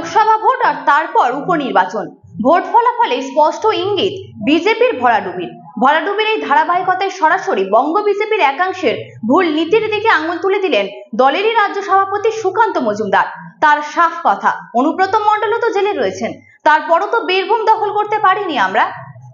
Lok Sabha vote আর তারপর উপনির্বাচন। Vote ফলাফলে স্পষ্ট ইঙ্গিত, বিজেপির ভরাডুবির ভরাডুবির এই ধারাবাহিকতায় সরাসরি বঙ্গ বিজেপির একাংশের ভুল নীতির দিকে আঙুল তুলে দিলেন দলেরই রাজ্য সভাপতি সুকান্ত মজুমদার। তার সাফ কথা, অনুব্রত মণ্ডলও তো জেলে রয়েছেন। তারপরও তো বীরভূম দখল করতে পারিনি আমরা।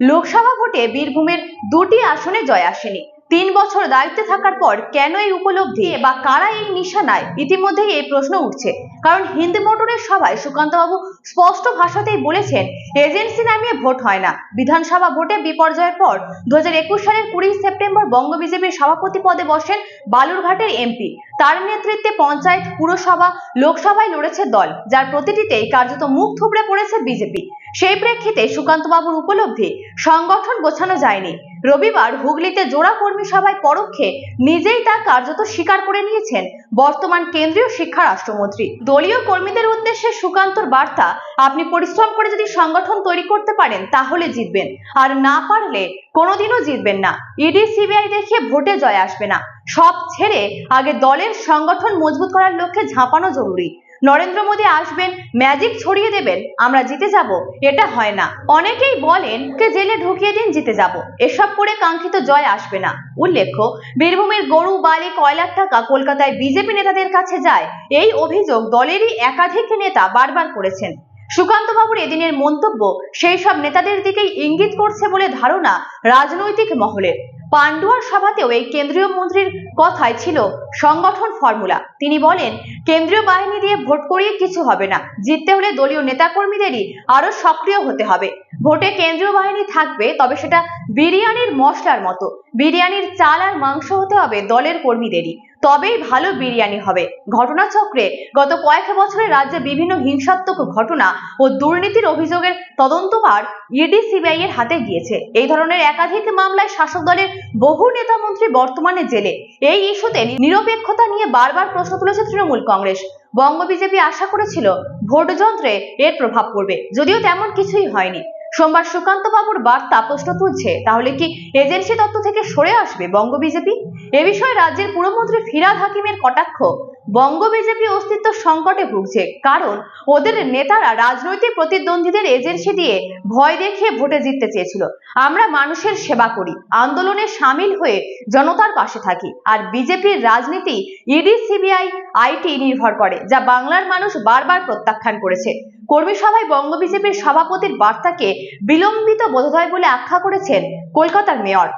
লোকসভা ভোটে বীরভূমের দুটি আসনে জয় আসেনি। তিন বছর দায়িত্বে থাকার পর কেন এই উপলব্ধি বা কারা এই নিশানায়? ইতিমধ্যেই এই প্রশ্ন উঠছে। কারণ হিন্দি মোটরের সভায় সুকান্তবাবু স্পষ্ট ভাষাতেই বলেছেন এজেন্সি নামিয়ে ভোট হয় না। বিধানসভা ভোটে বিপর্যয়ের পর দু হাজার একুশ সালের কুড়ি সেপ্টেম্বর বঙ্গ বিজেপির সভাপতি পদে বসেন বালুরঘাটের এমপি। তার নেতৃত্বে পঞ্চায়েত পুরসভা লোকসভায় লড়েছে দল যার প্রতিটিতেই কার্যত মুখ থুবড়ে পড়েছে বিজেপি। সেই প্রেক্ষিতে সুকান্তবাবুর উপলব্ধি সংগঠন গোছানো যায়নি। রবিবার হুগলিতে জোড়া কর্মী সভায় পরোক্ষে নিজেই তা কার্যত স্বীকার করে নিয়েছেন বর্তমান কেন্দ্রীয় শিক্ষা রাষ্ট্রমন্ত্রী। দলীয় কর্মীদের উদ্দেশ্যে সুকান্তর বার্তা, আপনি পরিশ্রম করে যদি সংগঠন তৈরি করতে পারেন তাহলে জিতবেন। আর না পারলে কোনোদিনও জিতবেন না। ইডি, সিবিআই দেখে ভোটে জয় আসবে না। সব ছেড়ে আগে দলের সংগঠন মজবুত করার লক্ষ্যে ঝাঁপানো জরুরি। নরেন্দ্র মোদী আসবেন ম্যাজিক ছড়িয়ে দেবেন, আমরা জিতে যাব, এটা হয় না। অনেকেই বলেন, কে জেলে ঢুকিয়ে দিন, জিতে যাব। এসব করে কাঙ্ক্ষিত জয় আসবে না। উল্লেখ্য, বীরভূমের গরু, বালি, কয়লার টাকা কলকাতায় বিজেপি নেতাদের কাছে যায়, এই অভিযোগ দলেরই একাধিক নেতা বারবার করেছেন। সুকান্ত বাবুর এদিনের মন্তব্য, সেই সব নেতাদের দিকেই ইঙ্গিত করছে বলে ধারণা রাজনৈতিক মহলের। পান্ডুয়ার সভাতেও এই কেন্দ্রীয় মন্ত্রীর কথাই ছিল সংগঠন ফর্মুলা। তিনি বলেন, কেন্দ্রীয় বাহিনী দিয়ে ভোট করিয়ে কিছু হবে না। জিততে হলে দলীয় নেতাকর্মীদেরই আরও সক্রিয় হতে হবে। ভোটে কেন্দ্রীয় বাহিনী থাকবে, তবে সেটা বিরিয়ানির মশলার মতো। বিরিয়ানির চাল আর মাংস হতে হবে দলের কর্মীদেরই। তবেই ভালো বিরিয়ানি হবে। ঘটনাচক্রে গত কয়েক বছরে রাজ্যে বিভিন্ন হিংসাত্মক ঘটনা ও দুর্নীতির অভিযোগের তদন্তভার ইডি সিবিআই এর হাতে গিয়েছে। এই ধরনের একাধিক মামলায় শাসক দলের বহু নেতা মন্ত্রী বর্তমানে জেলে। এই ইস্যুতে নিরপেক্ষতা নিয়ে বারবার প্রশ্ন তুলেছে তৃণমূল কংগ্রেস। বঙ্গ বিজেপি আশা করেছিল ভোট যন্ত্রে এর প্রভাব পড়বে, যদিও তেমন কিছুই হয়নি। সোমবার সুকান্ত বাবুর বার্তা প্রশ্ন তুলছে, তাহলে কি এজেন্সি তত্ত্ব থেকে সরে আসবে বঙ্গ বিজেপি? এ বিষয়ে রাজ্যের পুরমন্ত্রী ফিরাদ হাকিমের কটাক্ষ। বঙ্গ বিজেপি অস্তিত্ব সংকটে ভুগছে। কারণ, ওদের নেতারা রাজনৈতিক প্রতিদ্বন্দ্বীদের এজেন্সি দিয়ে ভয় দেখিয়ে ভোটে জিততে চেয়েছিল। আমরা মানুষের সেবা করি, আন্দোলনে সামিল হয়ে জনতার পাশে থাকি। আর বিজেপির রাজনীতি ইডি, সিবিআই, আইটি নির্ভর করে, যা বাংলার মানুষ বারবার প্রত্যাখ্যান করেছে। কর্মী সভায় বঙ্গ বিজেপির সভাপতির বার্তাকে বিলম্বিত বোধোদয় বলে আখ্যা করেছেন কলকাতার মেয়র।